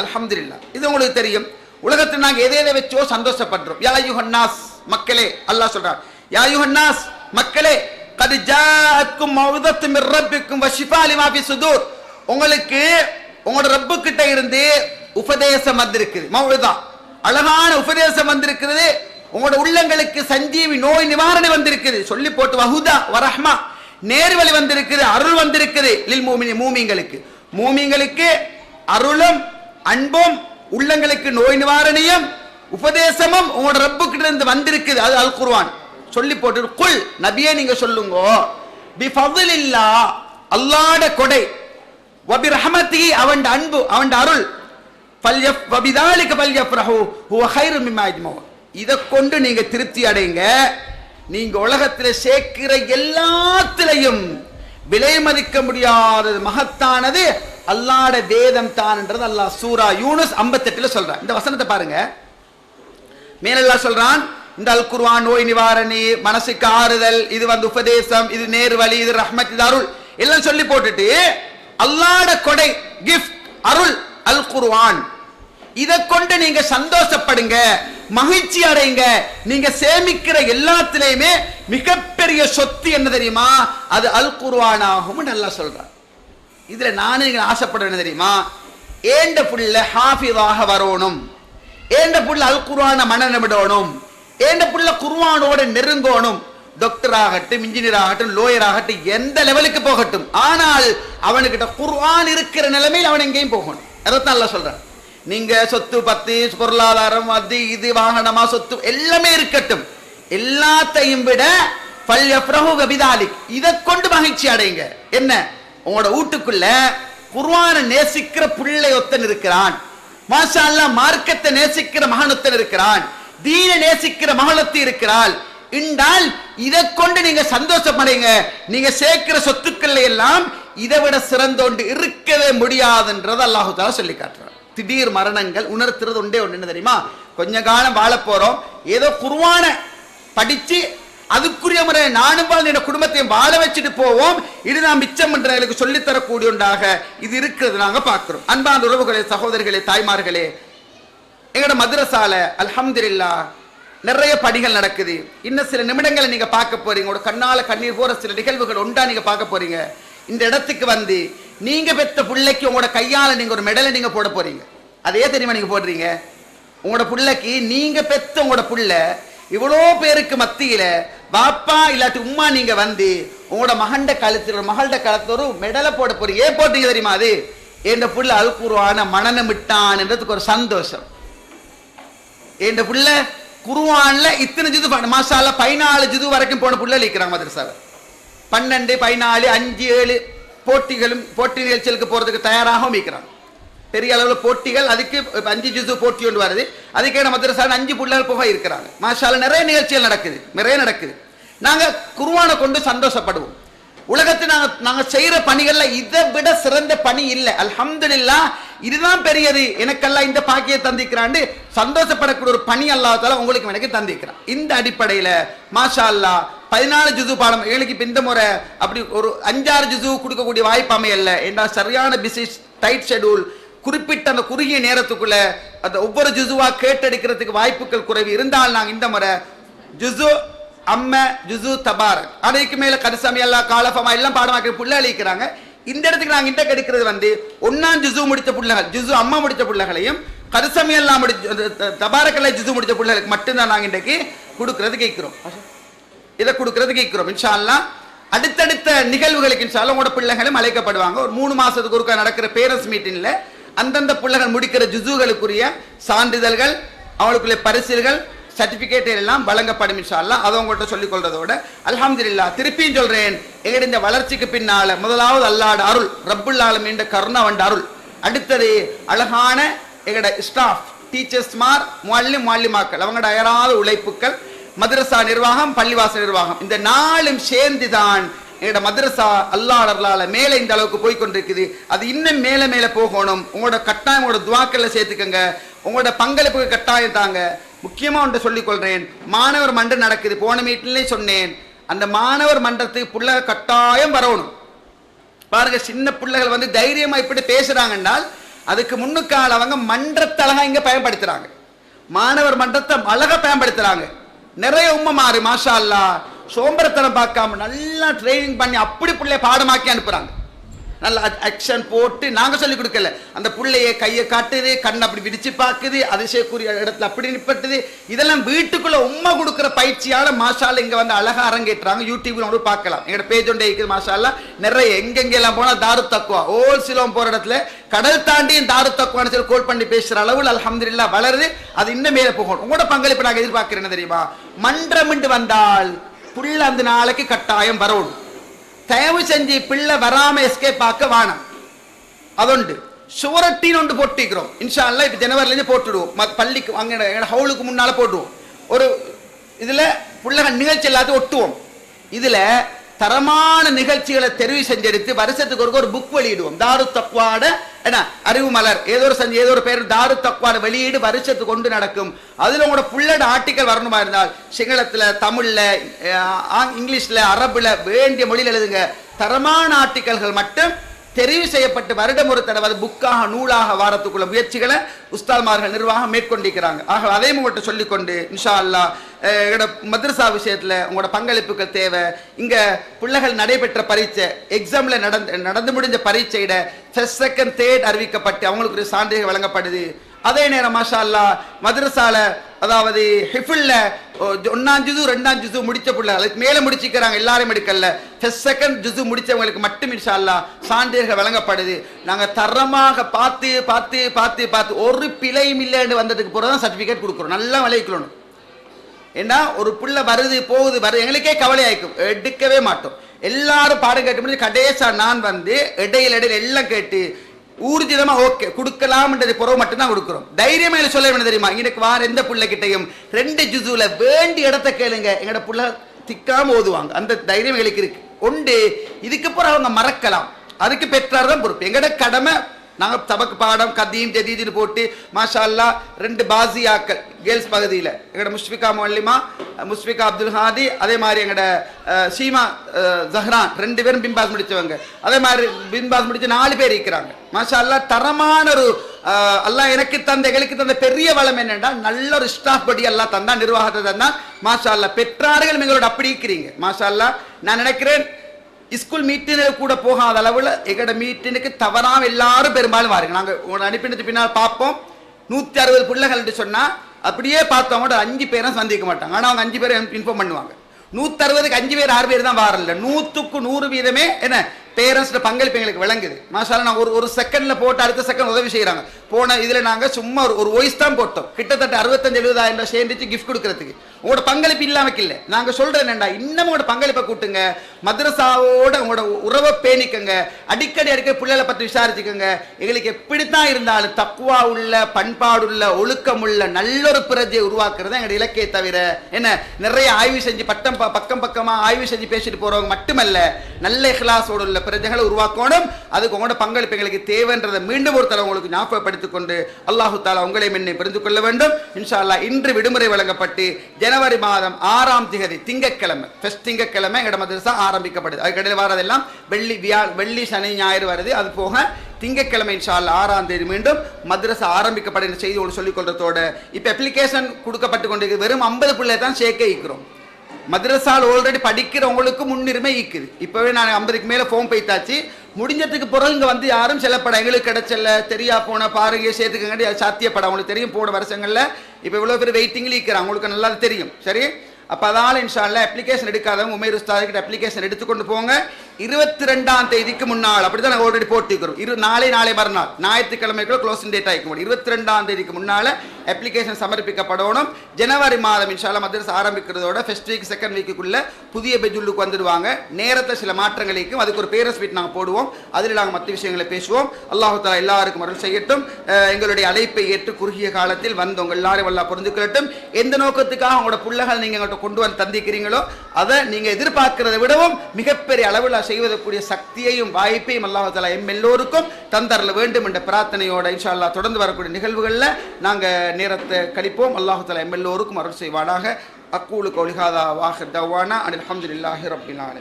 அலமதுல்லா இது உங்களுக்கு தெரியும். உலகத்தில் நாங்கள் எதை எதை வச்சோ சந்தோஷப்படுறோம். யா யுஹன்னாஸ் மக்களே அல்லாஹ் சொல்றார் யா யுஹன்னாஸ் மக்களே கது மௌதத்தும் மௌதத்து மிர் ரப்பிக்கும் வ சுதூர். உங்களுக்கு உங்களோட ரப்பு கிட்ட இருந்து உபதேசம் வந்திருக்குது. மௌதா. அழகான உபதேசம் வந்திருக்கிறது உங்களோட உள்ளங்களுக்கு சஞ்சீவி நோய் நிவாரணை வந்திருக்குது. சொல்லி போட்டு வஹுதா வரஹ்மா நேர்வழி வந்திருக்குது அருள் வந்திருக்குது. லில் மூமினி மூமிங்களுக்கு மூமிங்களுக்கு அருளும் அன்பும் உள்ளங்களுக்கு நோய் நிவாரணியும் உபதேசமும் உங்களோட ரப்புக்கிட்ட இருந்து வந்திருக்குது. அது அல் குர்ஆன் சொல்லி போட்டு குல் நபியே நீங்க சொல்லுங்க. பி ஃபضலில்லா அல்லாட கொடை. வபி ரஹமத்தி அவன் அன்பு அவன் அருள். பல்யப் வபிதாலிக்கு பல்யப் ரஹு ஹுவ ஹைரு மிம்மா இதை கொண்டு நீங்க திருப்தி அடைங்க. நீங்க உலகத்தில் சேர்க்கிற எல்லாத்திலையும் விலை மதிக்க முடியாதது மகத்தானது. அல்லாட வேதம் தான்ன்றது அல்லாஹ் சூரா யூனுஸ் 58 சொல்றான். இந்த வசனத்தை பாருங்க. மேலெல்லாம் சொல்றான் இந்த அல் குர்வான் நோய் நிவாரணி மனசுக்கு ஆறுதல் இது வந்து உபதேசம் இது நேர்வழி இது ரஹ்மத் இது அருள். எல்லாம் சொல்லி போட்டுட்டு அல்லாட கொடை கிஃப்ட் அருள் அல் குர்வான் இதை கொண்டு நீங்க சந்தோஷப்படுங்க மகிழ்ச்சி அடைங்க. நீங்க சேமிக்கிற எல்லாத்திலையுமே மிகப்பெரிய சொத்து என்ன தெரியுமா? அது அல் குர்ஆன் ஆகும் நல்லா சொல்றான். இதுல நானும் நீங்கள் ஆசைப்படுறது தெரியுமா? ஏண்ட புள்ள ஹாஃபிதாக வரணும்? ஏண்ட புள்ள அல் குர்வானை மனநம் விடணும் ஏண்ட புள்ள குர்ஆனோட நெருங்கணும்? டாக்டர் ஆகட்டும் இன்ஜினியர் ஆகட்டும் லோயர் ஆகட்டும் எந்த லெவலுக்கு போகட்டும். ஆனால் அவனுக்கிட்ட குர்வான் இருக்கிற நிலைமையில் அவன் எங்கேயும் போகணும் அதைத்தான் நல்லா சொல்றான். நீங்க சொத்து பத்து பொருளாதாரம் அது இது வாகனமா சொத்து எல்லாமே இருக்கட்டும். எல்லாத்தையும் விட ஃபல்யஃப்ரஹு கபிதாலிக் இதை கொண்டு மகிழ்ச்சி அடைங்க என்ன? உங்களோட வீட்டுக்குள்ள குர்வானை நேசிக்கிற பிள்ளை ஒத்தன் இருக்கிறான். மாஷா அல்லாஹ் மார்க்கத்தை நேசிக்கிற மகனொத்தன் இருக்கிறான். தீன நேசிக்கிற மகளத்தி இருக்கிறாள். என்றால் இதை கொண்டு நீங்க சந்தோஷப்படுங்க நீங்க சேர்க்கிற சொத்துக்கள் எல்லாம் இதை விட சிறந்தோண்டு இருக்கவே முடியாதுன்றது அல்லாஹு தாலா சொல்லி காட்டுறான். திடீர் மரணங்கள் உணர்த்துறது உண்டே ஒன்று என்ன தெரியுமா? கொஞ்ச காலம் வாழ போறோம். ஏதோ குருவான படிச்சு அதுக்குரிய முறை நானும் வாழ்ந்து என் குடும்பத்தையும் வாழ வச்சுட்டு போவோம். இது நான் மிச்சம் எங்களுக்கு சொல்லித் தரக்கூடிய இது இருக்கிறது நாங்க பார்க்கிறோம். அன்பான உறவுகளே சகோதரிகளே தாய்மார்களே எங்களோட மதுரசால அல்ஹம்துல்லா நிறைய படிகள் நடக்குது. இன்னும் சில நிமிடங்களை நீங்க பார்க்க போறீங்க. உங்களோட கண்ணால கண்ணீர் போற சில நிகழ்வுகள் உண்டா நீங்க பார்க்க போறீங்க. இந்த இடத்துக்கு வந்து நீங்க பெத்த பிள்ளைக்கு உங்களோட கையால நீங்க ஒரு மெடலை நீங்க போட போறீங்க. அதே தெரியுமா நீங்க போடுறீங்க? உங்களோட பிள்ளைக்கு நீங்க பெற்ற உங்களோட பிள்ளை இவ்வளோ பேருக்கு மத்தியில வாப்பா இல்லாட்டி உம்மா நீங்க வந்து உங்களோட மகண்ட கழுத்துல ஒரு மகள்ட கழுத்துல ஒரு மெடலை போட போறீங்க. ஏன் போட்டீங்க தெரியுமா அது? என் புள்ள அல்குருவான மனநம் விட்டான்ன்றதுக்கு ஒரு சந்தோஷம். என் புள்ள குருவான்ல இத்தனை ஜிது மாசால பதினாலு ஜிது வரைக்கும் போன புள்ள லீக்கிறாங்க மதரசாவை. பன்னெண்டு பதினாலு அஞ்சு ஏழு போட்டிகளும் போட்டி நிகழ்ச்சிகளுக்கு போறதுக்கு தயாராகவும் இருக்கிறாங்க பெரிய அளவில் போட்டிகள் அதுக்கு அஞ்சு ஜிசு போட்டி ஒன்று வருது அதுக்கான மதரசால அஞ்சு பிள்ளைகள் போக இருக்கிறாங்க. மாஷால நிறைய நிகழ்ச்சிகள் நடக்குது நிறைய நடக்குது. நாங்க குருவானை கொண்டு சந்தோஷப்படுவோம். உலகத்தில் நாங்கள் நாங்கள் செய்யற பணிகள்ல இதை விட சிறந்த பணி இல்லை. அல்ஹம்துல்லா இதுதான் பெரியது. எனக்கெல்லாம் இந்த பாக்கியை தந்திக்கிறாண்டு சந்தோஷப்படக்கூடிய ஒரு பணி அல்லாஹால உங்களுக்கு எனக்கு தந்திக்கிறான் இந்த அடிப்படையில மாஷா அல்லாஹ் பதினாலு ஜுது பாடம் எங்களுக்கு இந்த முறை அப்படி ஒரு அஞ்சாறு ஜுது கொடுக்கக்கூடிய வாய்ப்பு அமையல. என்றால் சரியான பிசி டைட் ஷெட்யூல் குறிப்பிட்ட அந்த குறுகிய நேரத்துக்குள்ள அந்த ஒவ்வொரு ஜுசுவா கேட்டெடுக்கிறதுக்கு வாய்ப்புகள் குறைவு இருந்தால் நாங்க இந்த முறை ஜுசு அம்ம ஜுசு தபார் அதைக்கு மேல கருசாமி எல்லாம் காலஃபமா எல்லாம் பாடமாக்கி புள்ள அழிக்கிறாங்க இந்த இடத்துக்கு நாங்க இந்த எடுக்கிறது வந்து ஒன்னாம் ஜுசு முடித்த பிள்ளைகள் ஜுசு அம்மா முடித்த பிள்ளைகளையும் கருசமி எல்லாம் முடிச்ச தபாரக்கல்ல ஜுசு முடித்த பிள்ளைகளுக்கு மட்டும்தான் நாங்க இன்றைக்கு கொடுக்கறது கேட்கிறோம். இதை கொடுக்கறது கேட்கிறோம் இன்ஷால்லாம் அடுத்தடுத்த நிகழ்வுகளுக்கு இன்ஷால்லாம் உங்களோட பிள்ளைகளும் அழைக்கப்படுவாங்க. ஒரு மூணு மாசத்துக்கு ஒருக்கா நடக்கிற பேரண்ட்ஸ் மீட்டிங்ல அந்தந்த பிள்ளைகள் முடிக்கிற ஜுசுகளுக்குரிய சான்றிதழ்கள் அவளுக்குள்ள பரிசுகள் சர்டிபிகேட் எல்லாம் வழங்கப்படும் இன்ஷா அதை உங்கள்கிட்ட சொல்லிக் கொள்றதோட அலமதுல்லா திருப்பியும் சொல்றேன். எங்களுடைய இந்த வளர்ச்சிக்கு பின்னால முதலாவது அல்லாட அருள் ரப்புல் மீண்ட கருணா வண்ட அருள். அடுத்தது அழகான எங்களோட ஸ்டாஃப் டீச்சர்ஸ்மார் மல்லி மல்லிமாக்கள் அவங்களோட அயராத உழைப்புக்கள் மதரசா நிர்வாகம் பள்ளிவாச நிர்வாகம். இந்த நாளும் சேர்ந்து தான் எங்களோட மதரசா அல்லாடர்லால மேலே இந்த அளவுக்கு போய் கொண்டிருக்குது. அது இன்னும் மேலே மேலே போகணும். உங்களோட கட்டாயம் உங்களோட துவாக்கல்ல சேர்த்துக்கங்க. உங்களோட பங்களிப்புக்கு கட்டாயம் தாங்க. முக்கியமாக ஒன்று சொல்லிக்கொள்கிறேன் மாணவர் மன்றம் நடக்குது. போன மீட்டிலே சொன்னேன். அந்த மாணவர் மன்றத்துக்கு பிள்ளை கட்டாயம் வரணும். பாருங்க சின்ன பிள்ளைகள் வந்து தைரியமாக இப்படி பேசுகிறாங்கன்னால் அதுக்கு முன்னுக்கால அவங்க மன்றத்தை அழகாக இங்கே பயன்படுத்துகிறாங்க மாணவர் மன்றத்தை அழகாக பயன்படுத்துகிறாங்க நிறைய உம்மை மாறி மாஷா அல்லா சோம்பரத்தனம் பார்க்காம நல்லா ட்ரைனிங் பண்ணி அப்படி பிள்ளைய பாடமாக்கி அனுப்புறாங்க. நல்லா ஆக்ஷன் போட்டு நாங்கள் சொல்லி கொடுக்கல. அந்த பிள்ளைய கையை காட்டுது கண் அப்படி விரிச்சு பார்க்குது அதிசயக்குரிய இடத்துல அப்படி நிப்பட்டுது இதெல்லாம் வீட்டுக்குள்ள உண்மை கொடுக்குற பயிற்சியால மாஷால இங்க வந்து அழகா அரங்கேற்றுறாங்க. யூடியூப்ல வந்து பார்க்கலாம். எங்களோட பேஜ் ஒன்றே இருக்குது மாஷால நிறைய எங்கெங்கெல்லாம் போனா தாரு தக்குவா ஓல் சிலோம் போற இடத்துல கடல் தாண்டியும் தாரு தக்குவான்னு சொல்லி கோல் பண்ணி பேசுற அளவில் அலமதுல்லா வளருது. அது இன்னும் மேல போகணும் உங்களோட பங்களிப்பு நாங்கள் எதிர்பார்க்கிறேன் தெரியுமா? மன்றமிண்டு வந்தால் புள்ள அந்த நாளைக்கு கட்டாயம் வரணும் தயவு செஞ்சு பிள்ளை வராம எஸ்கேப் பார்க்க வானம் அதுண்டு சுவரட்டின்னு ஒன்று போட்டிருக்கிறோம் இன்ஷால்ல இப்போ ஜனவரிலேருந்து போட்டுடுவோம் பள்ளிக்கு அங்கே ஹவுலுக்கு முன்னால் போட்டுவோம் ஒரு இதில் பிள்ளைகள் நிகழ்ச்சி எல்லாத்தையும் ஒட்டுவோம் இதில் தரமான நிகழ்ச்சிகளை தெரிவு செஞ்செடுத்து வருஷத்துக்கு ஒரு ஒரு புக் வெளியிடுவோம். தாரு தக்வாட என்ன அறிவு மலர். ஏதோ ஒரு செஞ்சு ஏதோ ஒரு பேர் தாரு தக்வாட வெளியீடு வருஷத்துக்கு கொண்டு நடக்கும். அதுல உங்களோட புள்ளட ஆர்டிக்கல் வரணுமா இருந்தால் சிங்களத்துல தமிழ்ல இங்கிலீஷில் அரபில் இங்கிலீஷ்ல அரபுல வேண்டிய மொழியில் எழுதுங்க. தரமான ஆர்டிக்கல்கள் மட்டும் தெரிவு செய்யப்பட்டு வருடம் ஒரு தடவை புக்காக நூலாக வாரத்துக்குள்ள முயற்சிகளை உஸ்தால்மார்கள் நிர்வாகம் மேற்கொண்டிருக்கிறாங்க. ஆக அதையும் உங்கள்கிட்ட சொல்லிக்கொண்டு இன்ஷா அல்லா எங்களோட மதரசா விஷயத்தில் உங்களோட பங்களிப்புகள் தேவை. இங்கே பிள்ளைகள் நடைபெற்ற பரீட்சை எக்ஸாமில் நடந்து நடந்து முடிஞ்ச பரீட்சையிட ஃபர்ஸ்ட் செகண்ட் தேர்ட் அறிவிக்கப்பட்டு அவங்களுக்கு ஒரு சான்றிதழ் வழங்கப்படுது. அதே நேரம் மாஷா அல்லா மதரசால அதாவது ஹிஃபில்ல ஒன்னாம் ஜுசு ரெண்டாம் ஜுசு முடிச்ச பிள்ளை அதுக்கு மேலே முடிச்சுக்கிறாங்க எல்லாரும் எடுக்கல ஃபர்ஸ்ட் செகண்ட் ஜுசு முடிச்சவங்களுக்கு மட்டும் இன்ஷா அல்லா சான்றிதழ்கள் வழங்கப்படுது. நாங்கள் தரமாக பார்த்து பார்த்து பார்த்து பார்த்து ஒரு பிழையும் இல்லைன்னு வந்ததுக்கு பிறகு தான் சர்டிஃபிகேட் கொடுக்குறோம். நல்லா விளைவிக்கணும். ஏன்னா ஒரு பிள்ளை வருது போகுது வருது எங்களுக்கே கவலையாயிருக்கும் எடுக்கவே மாட்டோம். எல்லாரும் பாடம் கேட்டு முடிஞ்சு கடைசா நான் வந்து இடையில இடையில எல்லாம் கேட்டு ஊர்ஜிதமா ஓகே கொடுக்கலாம்ன்றது புறவு மட்டும்தான் கொடுக்குறோம். தைரியமே சொல்ல வேணும் தெரியுமா? எனக்கு வார எந்த பிள்ளை கிட்டையும் ரெண்டு ஜுதுல வேண்டிய இடத்த கேளுங்க. எங்களோட புள்ள திக்காம ஓதுவாங்க. அந்த தைரியம் எங்களுக்கு இருக்கு. உண்டு. இதுக்கப்புறம் அவங்க மறக்கலாம். அதுக்கு பெற்றார் தான் பொறுப்பு. எங்களோட கடமை நாங்கள் சபக்கு பாடம் கதீம் ஜதீதுன்னு போட்டு மாஷா அல்லாஹ் ரெண்டு பாசியாக்கள் கேர்ள்ஸ் பகுதியில். எங்களோட முஷ்பிகா மல்லிமா முஷ்பிகா அப்துல் ஹாதி அதே மாதிரி எங்களோட சீமா ஜஹ்ரான் ரெண்டு பேரும் பின்பாஸ் முடிச்சவங்க. அதே மாதிரி பின்பாஸ் முடித்து நாலு பேர் இருக்கிறாங்க. மாஷா அல்லா தரமான ஒரு அல்லாஹ் எனக்கு தந்த எங்களுக்கு தந்த பெரிய வளம் என்னென்னா நல்ல ஒரு ஸ்டாஃப் படி எல்லாம் தந்தா நிர்வாகத்தை தந்தா மாஷா பெற்றார்கள் எங்களோட அப்படி இருக்கிறீங்க. மாஷா அல்லா நான் நினைக்கிறேன் ஸ்கூல் மீட்டினுக்கு கூட போகாத அளவில் எங்களோட மீட்டினுக்கு தவறாம எல்லாரும் பெரும்பாலும் வாருங்க நாங்கள் உங்களை அனுப்பினது பின்னால் பார்ப்போம் நூற்றி அறுபது பிள்ளைகள்னு சொன்னால் அப்படியே பார்த்தவங்க அஞ்சு பேரும் சந்திக்க மாட்டாங்க ஆனால் அவங்க அஞ்சு பேரும் இன்ஃபார்ம் பண்ணுவாங்க நூற்றி அறுபதுக்கு அஞ்சு பேர் ஆறு பேர் தான் வாரல நூற்றுக்கு நூறு வீதமே என்ன பேரண்ட்ஸ்ட பங்களிப்பு எங்களுக்கு விளங்குது. மாஷால நான் ஒரு ஒரு செகண்ட்ல போட்டு அடுத்த செகண்ட் உதவி செய்யறாங்க. போன இதுல நாங்க சும்மா ஒரு ஒரு வாய்ஸ் தான் போட்டோம். கிட்டத்தட்ட அறுபத்தஞ்சு எழுபதாயிரம் சேர்ந்துச்சு கிஃப்ட் கொடுக்கறதுக்கு. உங்களோட பங்களிப்பு இல்லாமக்கு இல்லை நாங்க சொல்றது என்னடா இன்னமும் உங்களோட பங்களிப்பை கூட்டுங்க. மதரசாவோட உங்களோட உறவை பேணிக்கங்க. அடிக்கடி அடிக்கடி பிள்ளைகளை பத்தி விசாரிச்சுக்கோங்க. எங்களுக்கு எப்படித்தான் இருந்தாலும் தக்குவா உள்ள பண்பாடுள்ள ஒழுக்கமுள்ள உள்ள நல்லொரு பிரஜையை உருவாக்குறது எங்களுடைய இலக்கையை தவிர என்ன நிறைய ஆய்வு செஞ்சு பட்டம் பக்கம் பக்கமா ஆய்வு செஞ்சு பேசிட்டு போறவங்க மட்டுமல்ல நல்ல இஹ்லாஸோடு உள்ள பிரஜைகளை உருவாக்கணும். அதுக்கு உங்களோட பங்களிப்பு எங்களுக்கு தேவைன்றதை மீண்டும் ஒரு தலை உங்களுக்கு ஞாபகப்படுத்திக் கொண்டு அல்லாஹு தாலா உங்களை என்னை புரிந்து கொள்ள வேண்டும். இன்ஷா அல்லா இன்று விடுமுறை வழங்கப்பட்டு ஜனவரி மாதம் ஆறாம் திகதி திங்கக்கிழமை ஃபஸ்ட் திங்கக்கிழமை எங்களோட மதரசா ஆரம்பிக்கப்படுது. அதுக்கடையில் வரதெல்லாம் வெள்ளி வியா வெள்ளி சனி ஞாயிறு வருது. அது போக திங்கக்கிழமை இன்ஷால் ஆறாம் தேதி மீண்டும் மதரசா ஆரம்பிக்கப்பட செய்தி ஒன்று சொல்லிக் கொள்றதோட இப்போ அப்ளிகேஷன் கொடுக்கப்பட்டு கொண்டிருக்கு வெறும் ஐம்பது பிள்ளை தான் சேர்க்க வைக்கிறோம். மதரசால் ஆல்ரெடி படிக்கிறவங்களுக்கு முன்னுரிமை ஈக்குது இப்போவே நான் ஐம்பதுக்கு மேலே ஃபோன் போய்த்தாச்சு முடிஞ்சதுக்கு பிறகு இங்கே வந்து யாரும் சில எங்களுக்கு கிடைச்சல. தெரியா போன பாருங்க சேர்த்துக்கங்காட்டி அது சாத்தியப்படம் அவங்களுக்கு தெரியும். போன வருஷங்களில் இப்போ இவ்வளோ பேர் வெயிட்டிங்கில் ஈக்கிறாங்க அவங்களுக்கு நல்லா தெரியும். சரி? அப்போ அதனால் இன்ஷால்ல அப்ளிகேஷன் எடுக்காதவங்க உமேர் உஸ்தாதிக்கிட்ட அப்ளிகேஷன் எடுத்துக்கொண்டு போங்க. இருபத்தி ரெண்டாம் தேதிக்கு முன்னால் அப்படி தான் நாங்கள் ஆல்ரெடி போட்டிருக்கிறோம். இரு நாளை நாளை மறுநாள் ஞாயிற்றுக்கிழமைக்குள்ள க்ளோசிங் டேட் ஆகிக்க இருபத்தி ரெண்டாம் தேதிக்கு முன்னால் அப்ளிகேஷன் சமர்ப்பிக்கப்படணும். ஜனவரி மாதம் இன்ஷால்லா மதரஸ் ஆரம்பிக்கிறதோட ஃபஸ்ட் வீக் செகண்ட் வீக்குக்குள்ளே புதிய பெஜுல்லுக்கு வந்துடுவாங்க. நேரத்தில் சில மாற்றங்களுக்கும் அதுக்கு ஒரு பேரஸ் ஸ்வீட் நாங்கள் போடுவோம். அதில் நாங்கள் மற்ற விஷயங்களை பேசுவோம். அல்லாஹு தாலா எல்லாருக்கும் அருள் செய்யட்டும். எங்களுடைய அழைப்பை ஏற்று குறுகிய காலத்தில் வந்து உங்கள் எல்லாரும் எல்லாம் புரிந்துக்கொள்ளட்டும். எந்த நோக்கத்துக்காக உங்களோட பிள்ளைகள் நீங்கள் எங்கள்கிட்ட கொண்டு வந்து தந்திக்கிறீங்களோ அதை நீங்கள் எதிர்பார்க்கிறத விடவும் மிகப்பெரிய அளவில் செய்வதற்குரிய சக்தியையும் வாய்ப்பையும் அல்லாஹு தாலா எம் எல்லோருக்கும் தந்தரல வேண்டும் என்ற பிரார்த்தனையோட இன்ஷா அல்லா தொடர்ந்து வரக்கூடிய நிகழ்வுகளில் நாங்கள் நேரத்தை கழிப்போம். அல்லாஹு தாலா எம் எல்லோருக்கும் அருள் செய்வானாக. அக்கூலு கௌலிஹாதா வாஹர் தவானா. அனில் அஹமதுல்லாஹி இல்லாஹிர் ஆலமீன்.